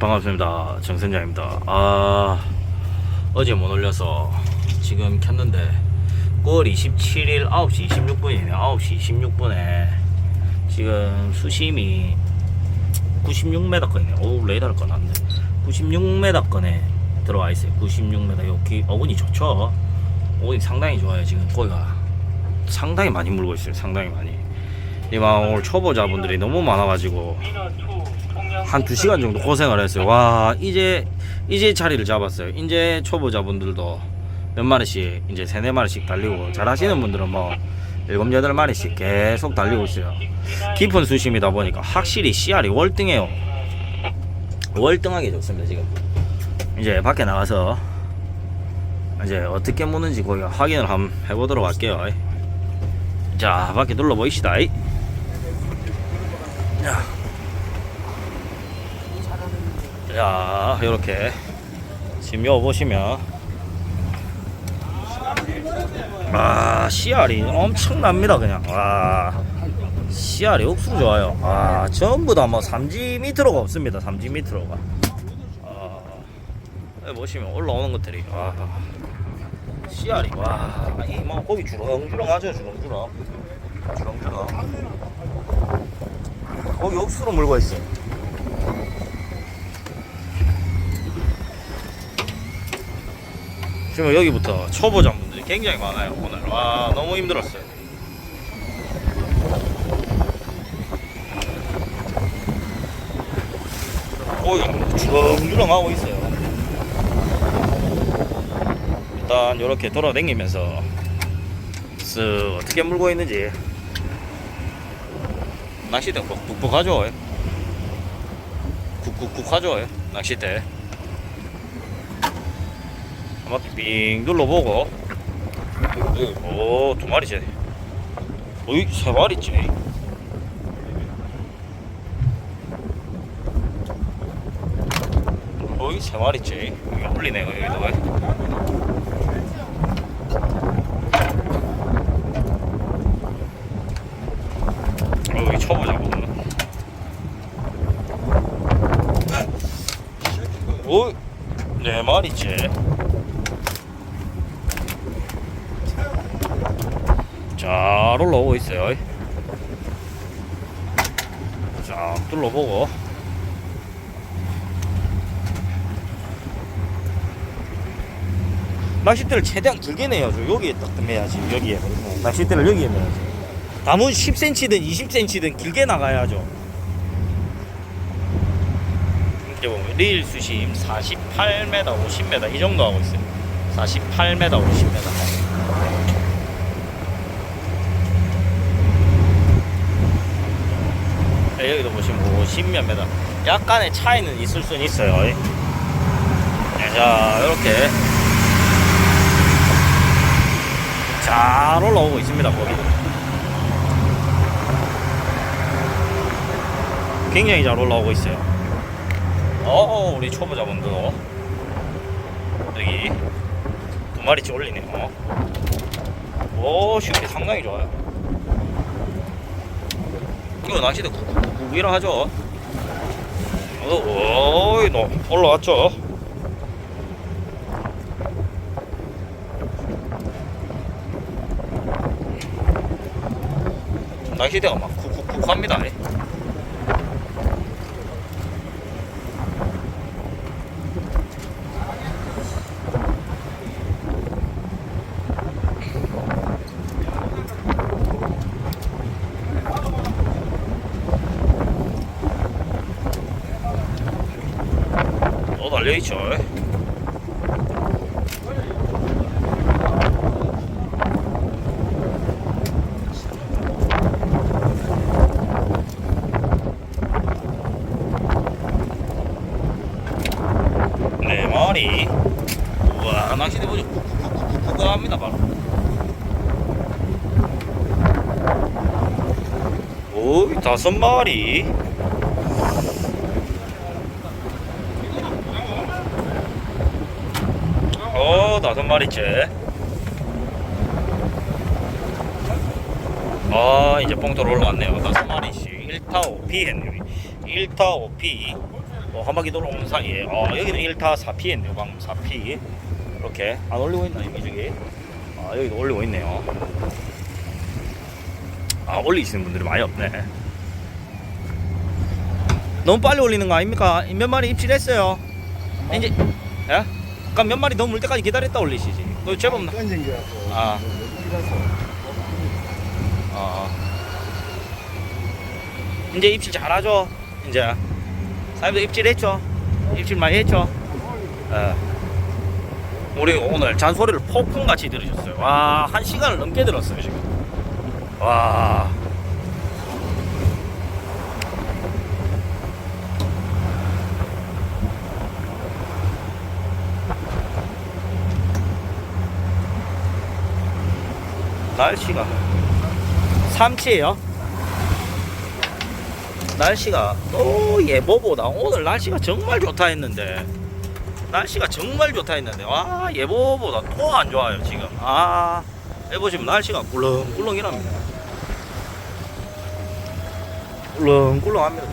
반갑습니다. 정선장입니다. 아, 어제 못 올려서 지금 켰는데 9월 27일 9시 26분이네요. 9시 26분에 지금 수심이 96m권이네요. 오, 레이더를 꺼놨네. 96m권에 들어와 있어요. 96m. 여기 어근이 좋죠? 어근이 상당히 좋아요. 지금 거기가 상당히 많이 물고 있어요. 상당히 많이. 이만 오늘 초보자분들이 너무 많아가지고 한 두 시간 정도 고생을 했어요. 와 이제 이제 자리를 잡았어요. 이제 초보자분들도 몇 마리씩 이제 세네 마리씩 달리고 잘 하시는 분들은 뭐 일곱 여덟 마리씩 계속 달리고 있어요. 깊은 수심이다 보니까 확실히 씨알이 월등해요. 월등하게 좋습니다 지금. 이제 밖에 나가서 이제 어떻게 무는지 거기 확인을 한번 해보도록 할게요. 자 밖에 둘러 보이시다. 자. 자, 이렇게 지금 여 보시면. 아 씨알이 엄청납니다 그냥. 와 씨알이 억수로 좋아요. 아 전부 다 뭐 3G 미트로가 없습니다 3G 미트로가. 아 보시면 올라오는 것들이 와 씨알이 와이뭐 거기 주렁주렁하죠 주렁주렁. 주렁주렁. 거기 억수로 물고 있어요 지금 여기부터 초보자분들이 굉장히 많아요 오늘. 와 너무 힘들었어요. 거기 주렁주렁 하고 있어요. 일단 이렇게 돌아다니면서 쓱 어떻게 물고 있는지. 낚시대 푹푹 하죠 쿡쿡쿡 하죠 낚시대 한 바퀴 빙 둘러보고. 오두 마리째 어이 세 마리째 어이 세 마리째 여기 올리네 여기도 어이 쳐보자고 오이 네 마리째 잘 올라오고 있어요. 쫙 둘러보고. 낚싯대를 최대한 길게 내야죠. 여기에 딱 매야지. 여기에. 낚싯대를 여기에 매야지. 담은 10cm든 20cm든 길게 나가야죠. 이제 보면 릴 수심 48m, 50m 이 정도 하고 있어요. 48m, 50m. 네, 여기도 보시면 50몇 메다. 약간의 차이는 있을 수는 있어요. 네, 자 이렇게. 잘 올라오고 있습니다 거기. 굉장히 잘 올라오고 있어요 어 우리 초보자분들도 여기 두 마리째 올리네요 오 슈트 상당히 좋아요 이거 낚시대 쿡쿡쿡이라 하죠. 어, 어이, 너 올라왔죠. 낚시대가 막 쿡쿡쿡 합니다. 또 달려있죠. 네 마리. 우와, 낚시대 보죠. 쿡쿡쿡쿡쿡 합니다, 바로. 오, 다섯 마리. 어, 다섯 마리째. 아, 이제 뽕돌 올라왔네요. 다섯 마리씩. 1타 5피 했네. 1타 5피. 어, 한 바퀴 돌아오는 사이에 어, 여기는 1타 4피했네요 방금 4피 이렇게 안 올리고 있나 이미중에 아 여기도 올리고 있네요 아 올리시는 분들이 많이 없네 너무 빨리 올리는 거 아닙니까? 몇 마리 입질했어요 이제 예? 그럼 몇 마리 더 물 때까지 기다렸다 올리시지 그 제법 나 던진 아. 이라서 어. 이제 입질 잘하죠. 이제 사장님도 입질했죠. 입질 많이 했죠. 예. 우리 오늘 잔소리를 폭풍같이 들으셨어요. 와, 한 시간을 넘게 들었어요 지금. 와. 날씨가 삼치예요. 날씨가 또 예보보다 오늘 날씨가 정말 좋다 했는데 날씨가 정말 좋다 했는데 와 예보보다 또 안 좋아요 지금. 아 해보시면 날씨가 꿀렁꿀렁이랍니다. 꿀렁꿀렁합니다.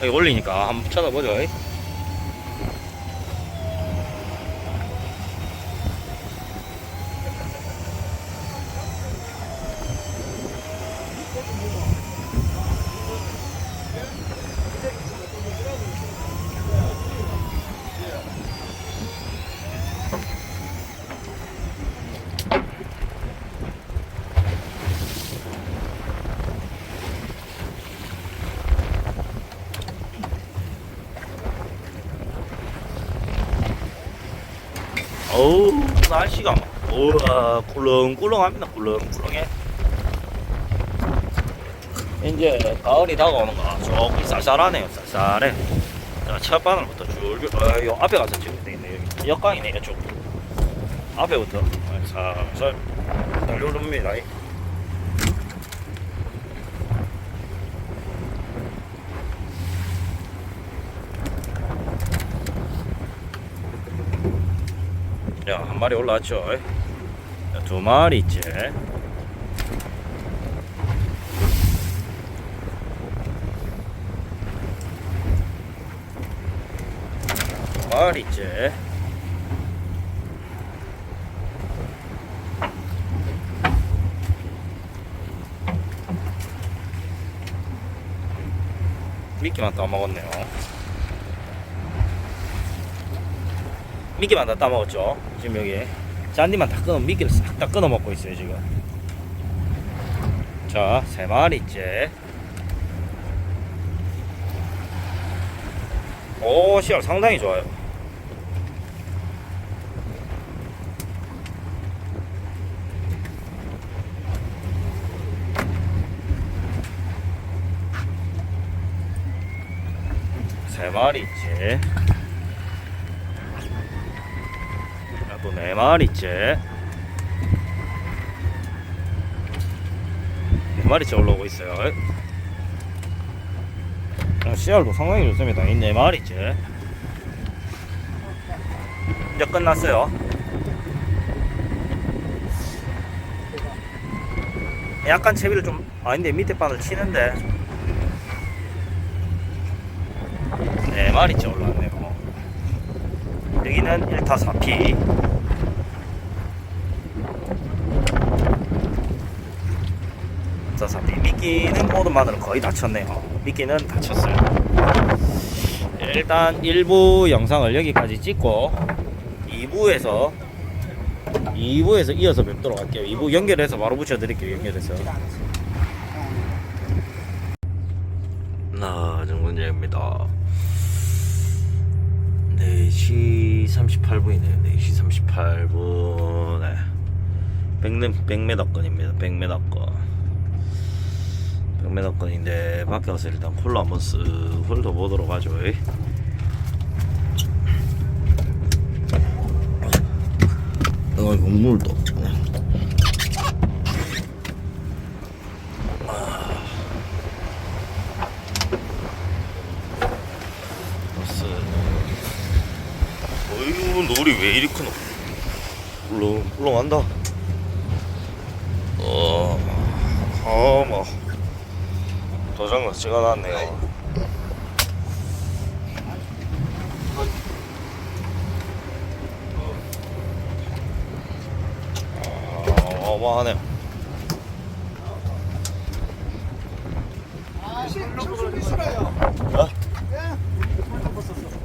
여기 올리니까 한번 쳐다보죠 어우 날씨가 막 우와 꿀렁꿀렁합니다 꿀렁꿀렁해. 이제 가을이 다가오는가 조금 쌀쌀하네요 쌀쌀해. 자, 첫 바늘부터 줄줄 어, 요 앞에 가서 찍어야 되겠네 여기. 역광이네 이쪽. 앞에부터 살살. 달려옵니다 야, 한 마리 올라왔죠. 자, 두 마리째. 두 마리째. 미끼만 따먹었네요. 미끼만 다 따먹었죠. 지금 여기 잔디만 다 끊어 미끼를 싹 다 끊어 먹고 있어요 지금. 자, 세 마리째. 오, 씨알 상당히 좋아요. 세 마리째. 또 네 마리째. 네 마리째 올라오고 있어요. 아, 씨알도 상당히 좋습니다. 이 네 마리째. 이제 끝났어요. 약간 채비를 좀 아닌데 밑에 바늘 치는데. 네 마리째 올라왔네요. 여기는 1타 4피 자 4피 미끼는 모든 마늘은 거의 다 쳤네요 미끼는 다 쳤어요 일단 1부 영상을 여기까지 찍고 2부에서 2부에서 이어서 뵙도록 할게요 2부 연결해서 바로 붙여드릴게요 연결해서 나 정군재입니다 4시 38분이네요. 4시 38분. 네. 100, 100m건입니다. 100m 건. 100m건인데, 밖에 가서 일단 콜로 한번 쓱 훑어보도록 하죠. 어, 이거 물도. 버스. 어이구 놀이 왜 이리 크노 물렁 물렁한다 찍어놨네요. 아, 어마하네요. 어?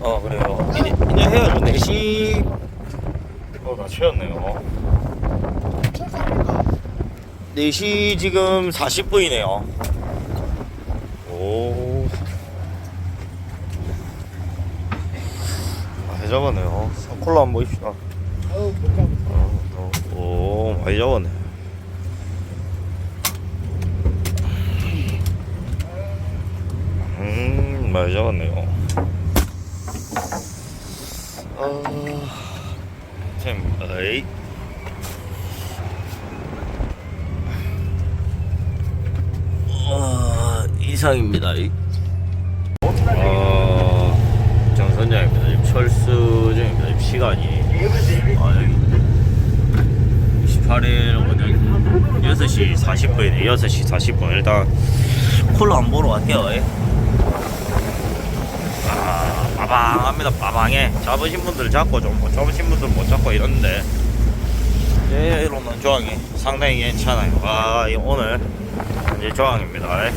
어 그래요. 이제, 이제 헤어져 4시 어나 쉬었네요. 4시 지금 40분이네요. 오. 많이 잡았네요. 콜라 한번 보입시다. 어, 어, 오, 많이 잡았네. 음, 많이 잡았네요. 아, 템, 에이. 와, 이상입니다. 이. 어, 정선장입니다. 지금 철수 중입니다. 지금 시간이. 아, 여기 28일 오전 6시 40분이네. 6시 40분. 일단 콜라 안 보러 갈게요. 예. 아, 빠방합니다. 빠방해. 잡으신 분들 잡고 좀 못 잡으신 분들 못 잡고 이런데 이로는 조항이 상당히 괜찮아요. 와, 이 오늘 이제 조항입니다. 예.